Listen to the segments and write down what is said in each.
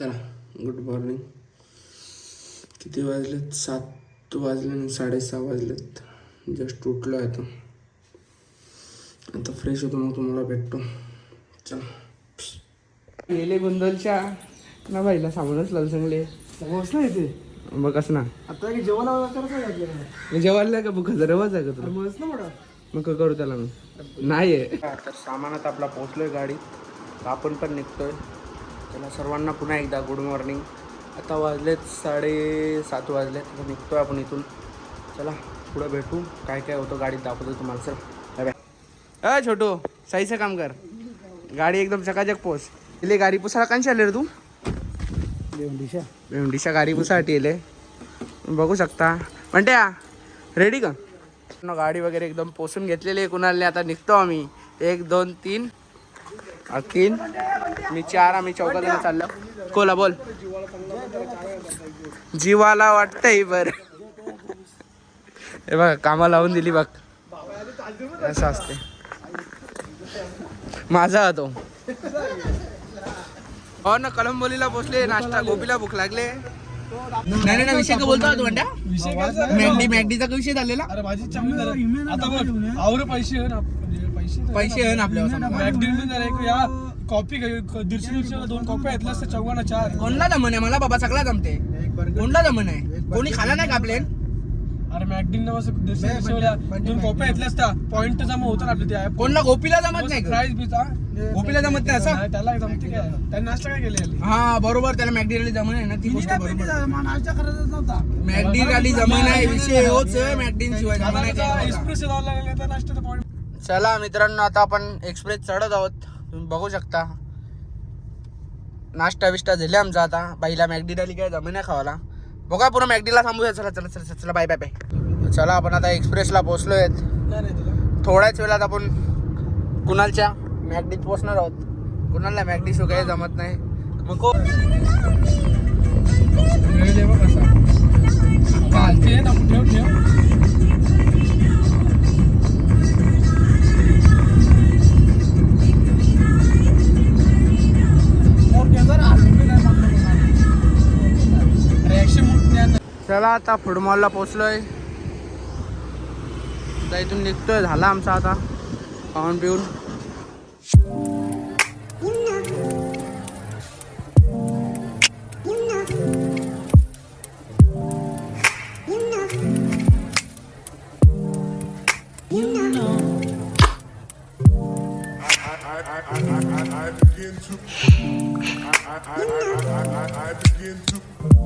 चला good morning किती वाजलेत? सात वाजले आणि साडेसहा वाजलेत. जस्ट उठलो आहे आता आता फ्रेश होतो मग तुम्हाला भेटतो. चला. गेले गोंधळच्या. ना बाईला सामानच लावलं चांगले समोस ना इथे बघ कसं ना? आता की जेवण मी जेवायला का? बुक रवाज आहे का तुला? मस्त ना मोठा मग काय करू त्याला मी नाही आहे तर सामानात आपला पोचलोय गाडीत. आपण पण निघतोय. त्याला सर्वांना पुन्हा एकदा गुड मॉर्निंग. आता वाजलेत साडेसात वाजलेत आता निघतोय आपण इथून. चला पुढं भेटू. काय काय होतं गाडीत दाखवतो तुम्हाला चल. बाय बाय अ छोटू साईचं काम कर. गाडी एकदम चकाचक पोच इले गाडी पुसायला कांशी आले रे तू? दिशा भेंडीच्या गाडी पुसासाठी येले बघू शकता. म्हणते रेडी का? न गाडी वगैरे एकदम पोसून घेतलेली आहे कुणाला आता निघतो आम्ही. एक दोन तीन. तीन. मी चार आम्ही चौघा जण चाललो. कोला बोल. जीवाला वाटतंय बर. हे बघ कामा लावून दिली बघ. असं असते माझा हा तो. हो ना कलंबोलीला पोचले नाश्ता गोपीला भूक लागले. नाही नाही नाही, विषय का बोलतो तू म्हणता विषय काय मॅगडी मॅगडीचा का विषय झालेला? अरे माझी झाली आता बघ आवर पैसे ना पैसे आहे ना या कॉपी दीडशे दीडशे दोन कॉपी घेतल्या असत्या चौघांना चार. कोणला जमन आहे? मला बाबा सगळा जमते कोणला जमन आहे? कोणी खाला नाही का आपले? अरे मॅगडीन दीडशे वाल्या दोन कॉप्या घेतल्या असत्या पॉईंट जमा होतं ना आपल्या त्या कोणला? गोपीला जमत नाही का? प्राइस बिचा गोपीला जमत नाही असं? त्याला जमते काय? त्यांनी नाश्ता काय केले हा बरोबर त्याला मॅगडी जमन आहे ना ती गोष्ट बरोबर. नाश्ता करायचाच नव्हता. मॅगडी राली जमन आहे विषय होच मॅगडीन शिवाय जमन आहे काय? एक्सप्रेस लावला लागले तर नाश्त्याचा पॉईंट चला मित्रांनो आता आपण एक्सप्रेस चढत आहोत. तुम्ही बघू शकता. नाश्ता बिष्टा झाले आमचा आता. बाईला मॅगडी राहिली काय जमीन नाही खावाला. बघा पुन्हा मॅगडीला थांबूया. चला चला चला चला बाय बाय बाय चला आपण आता एक्सप्रेसला पोहोचलो आहेत थोड्याच वेळात आपण कुणालच्या मॅगडीत पोहोचणार आहोत. कुणालला मॅगडी शिवाय काही जमत नाही. मग को कसा चला आता फूड मॉलला पोचलोय आता इथून निघतोय झाला आमचा आता खाऊन पिऊन I begin to. I, I, I, I, I, I begin to.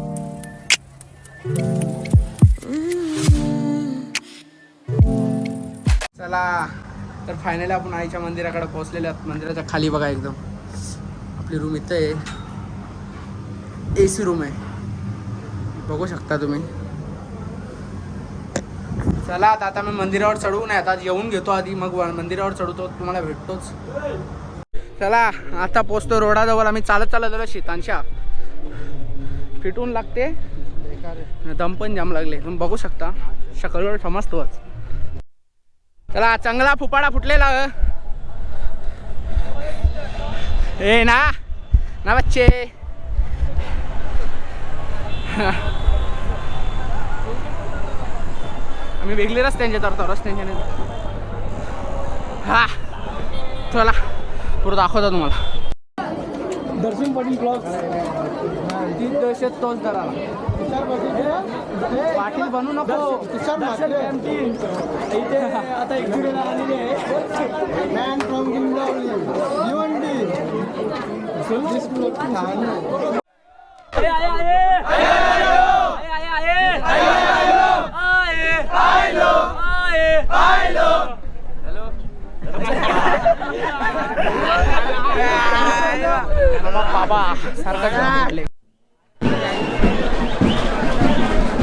चला तर फायनली आपण आईच्या मंदिराकडे पोहोचलेले आहोत. मंदिराच्या खाली बघा एकदम. आपली रूम इथं आहे. ए सी रूम आहे. बघू शकता तुम्ही. चला आता आता मी मंदिरावर चढवू नाही. आता येऊन घेतो आधी. मग मंदिरावर चढवतो. तुम्हाला भेटतोच. चला आता पोचतो रोडाजवळ. आम्ही चालत चालत आलो शीतांशा. फिटून लागते. दम पण जाम लागले. तुम्ही बघू शकता. शकलवर समजतोच. चला चांगला फुपाडा फुटलेला ए ना. ना बच्चे. आम्ही वेगळे रस्त्यांचे तर रस्त्यांच्या नाही हा. चला. पुढं दाखवतो तुम्हाला. दर्शन पाटील ब्लॉग ती दहशत तोच धरा पाटील बनू नको. इथे आता एक व्हिडिओ आलेली आहे. मॅन फ्रॉम भिवंडी बाबा सारखा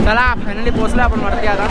चला फायनली पोहोचलो आपण वरती आता.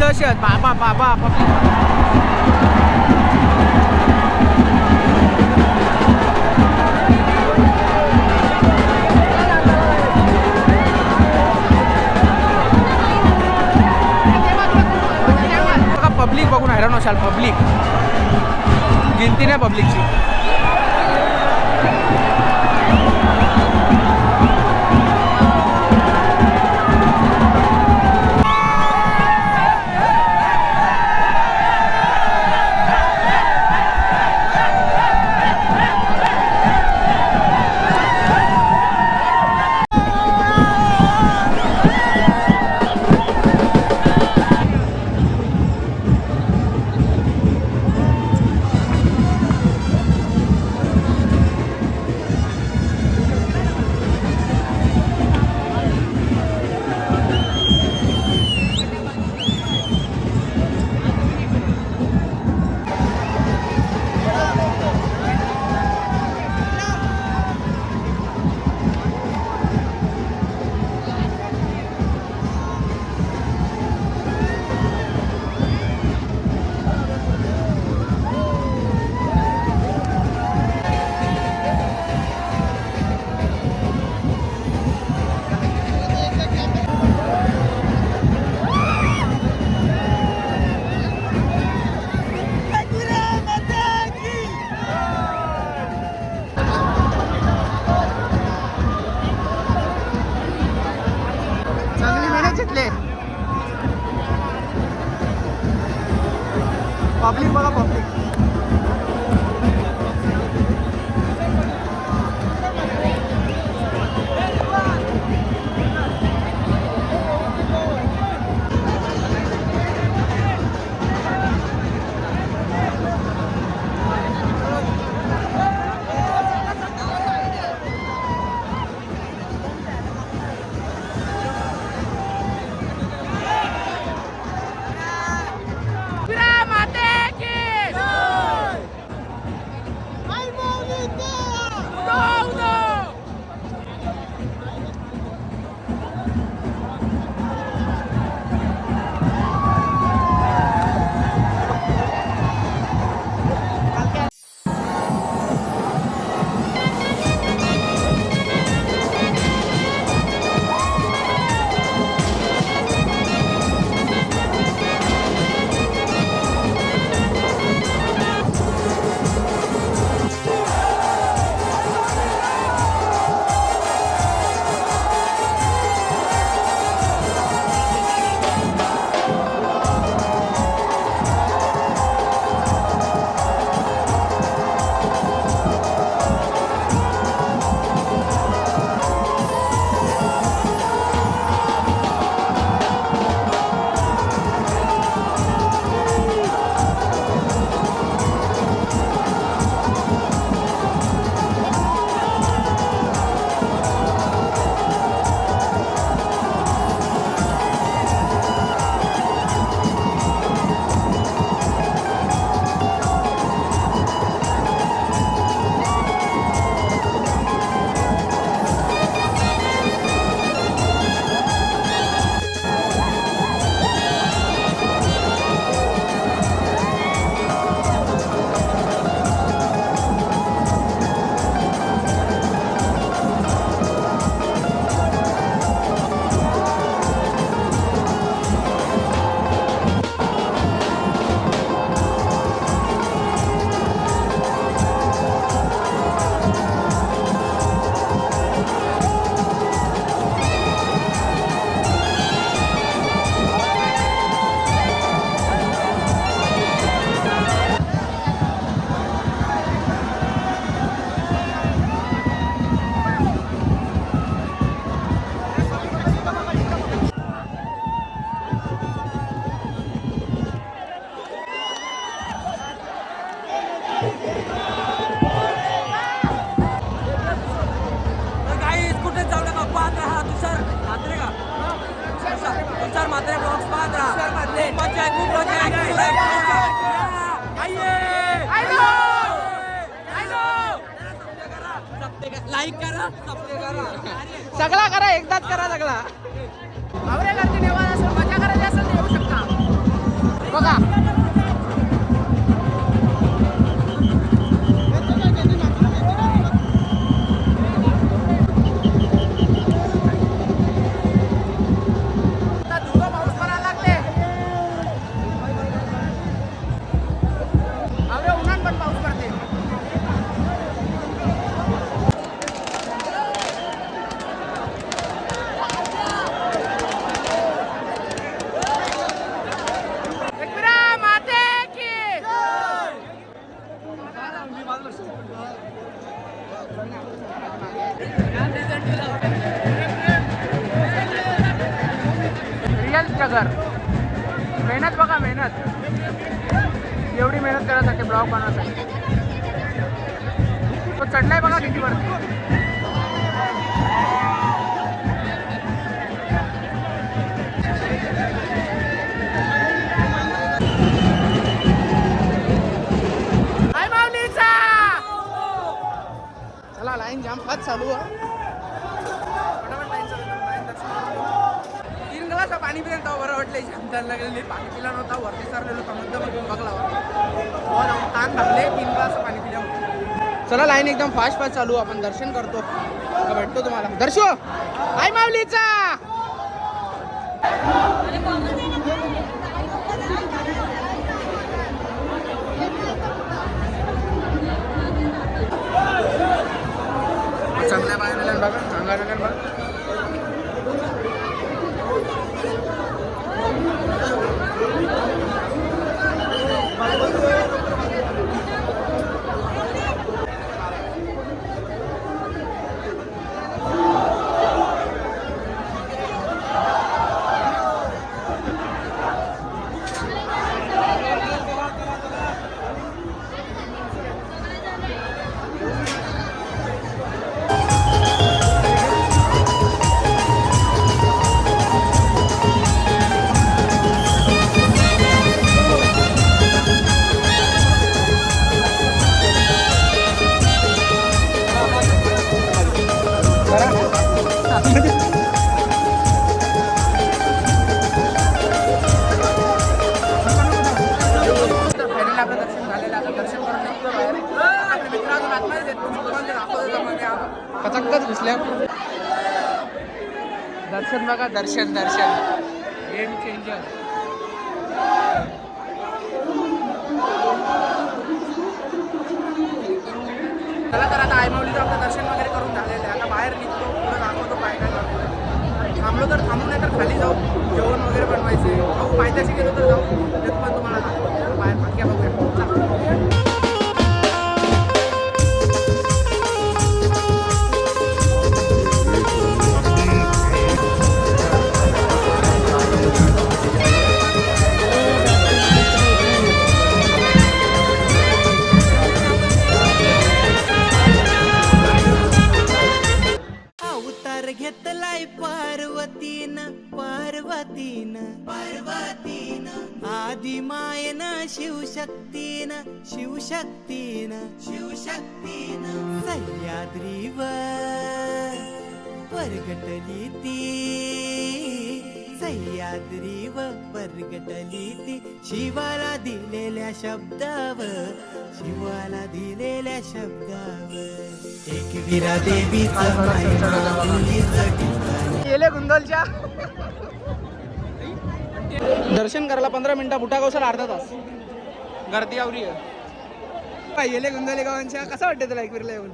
दहशत बाबा बाबा पब्लिक बघून हैराण असाल पब्लिक गिनती नाही पब्लिकची रिअल स्ट्रगल मेहनत बघा मेहनत. एवढी मेहनत करायसाठी ब्लॉग बनवायसाठी. तो चढलाय बघा किती वरती लाईन जाम फार चालू आहे. फटाफट लाईन चालू लाईन दर्शन तीन ग्लास पाणी पिलं तेव्हा बरं वाटलं जाम ताण लागलेली पाणी पिला नव्हता वरती सरलेलो समुद्र बघला हो, ताण थांबले. तीन ग्लास पाणी पिल्या चला लाईन एकदम फास्ट फास्ट चालू. आपण दर्शन करतो. भेटतो तुम्हाला? दर्शो! आय माऊलीचा! बघा चांगल्या या. घुसल्या. दर्शन बघा दर्शन दर्शन. गेम चेंजर चला तर आता आयमावलीचं आपलं दर्शन वगैरे करून झालेलं आहे. आता बाहेर निघतो पुढं दाखवतो काय काय करतो थांबलो तर थांबू नाही तर खाली जाऊ. जेवण वगैरे बनवायचे. भाऊ पायथ्याशी गेलो तर जाऊ. ते पण तुम्हाला दाखवतो. बाहेर बाकी बघूया. शिवशक्तीन शिवशक्तीन. सह्याद्रीवर परगटली ती सह्याद्रीवर परगटली ती शिवाला दिलेल्या शब्दावर शिवाला दिलेल्या शब्दावर. एक विरा देवीचं गुंदलच्या. दर्शन करायला पंधरा मिनिटं बुटा गवसाला अर्धा तास. गर्दी आवरी आहे. पाहिले गेले गावांच्या? कसं वाटतं तुला एकवीरला येऊन?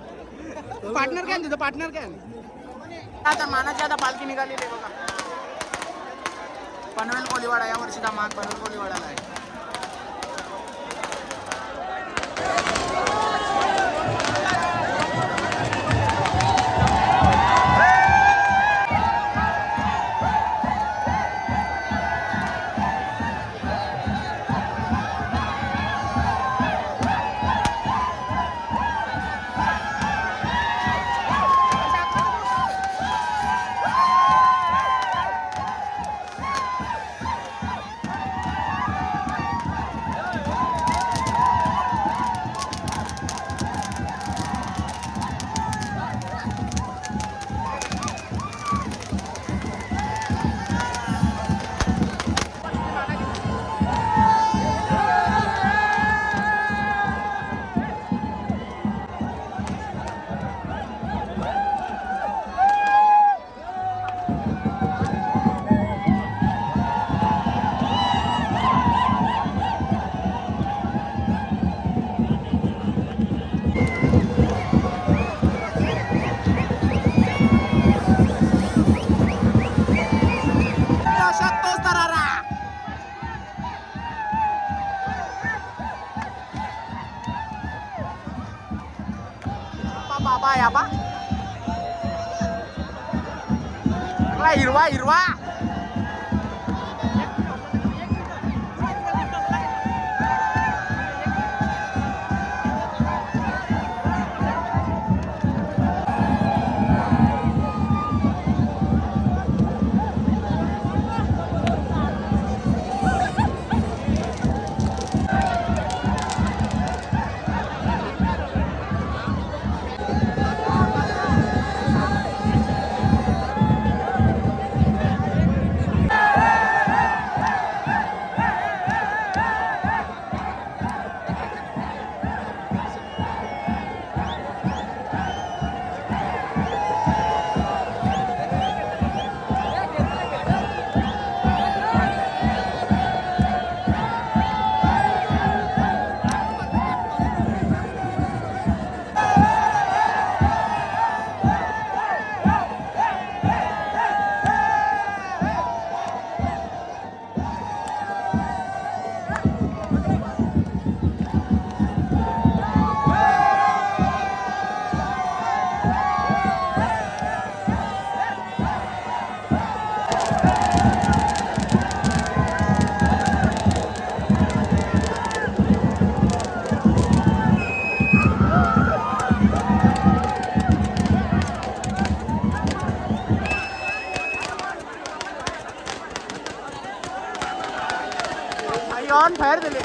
पार्टनर काय तुझं? पार्टनर काय? आता मानाची आता पालखी निघाली बघा. पनवेल कोलीवाडा या वर्षी मान पनवेल कोलीवाडाला आहे. ऑन फायर दिले.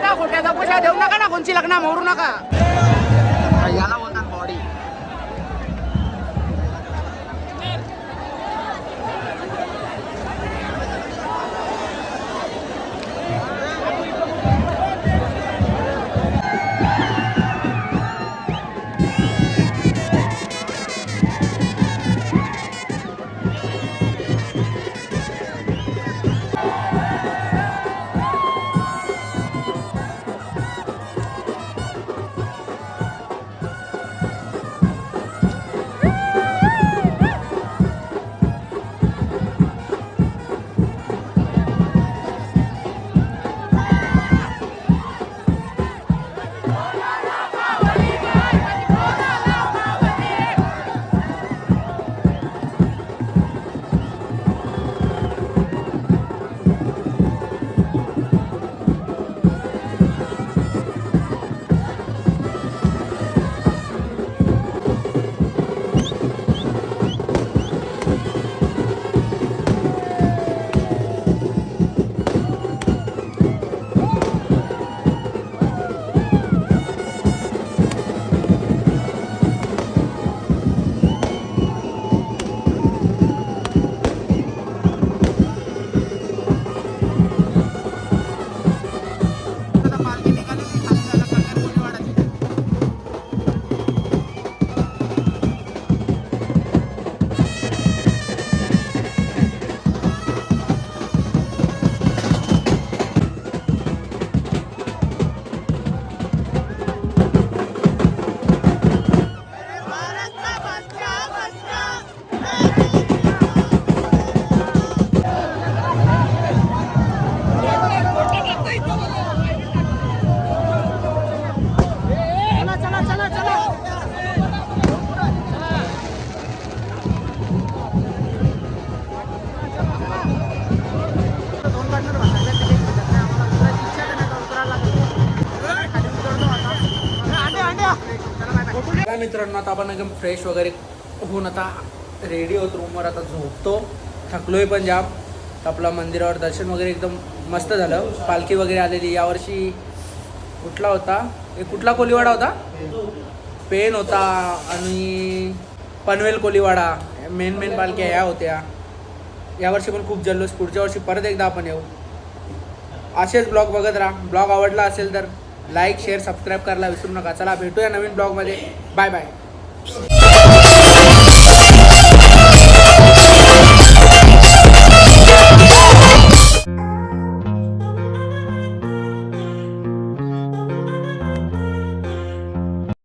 त्या खोट्याचा पैसा देऊ नका ना कोणची लग्न मोरू नका. मित्रांनो आता आपण एकदम फ्रेश वगैरे होऊन आता रेडी होत रूमवर आता झोपतो. थकलोय पण जाम. आपला मंदिरावर दर्शन वगैरे एकदम मस्त झालं. पालखी वगैरे आलेली. यावर्षी कुठला होता? एक कुठला कोलीवाडा होता? पेन होता. आणि पनवेल कोलीवाडा. मेन मेन पालख्या ह्या होत्या. यावर्षी पण खूप जल्लोष. पुढच्या वर्षी परत एकदा आपण येऊ. असेच ब्लॉग बघत राहा. ब्लॉग आवडला असेल तर लाईक शेअर सबस्क्राईब करायला विसरू नका. चला भेटूया नवीन ब्लॉगमध्ये बाय बाय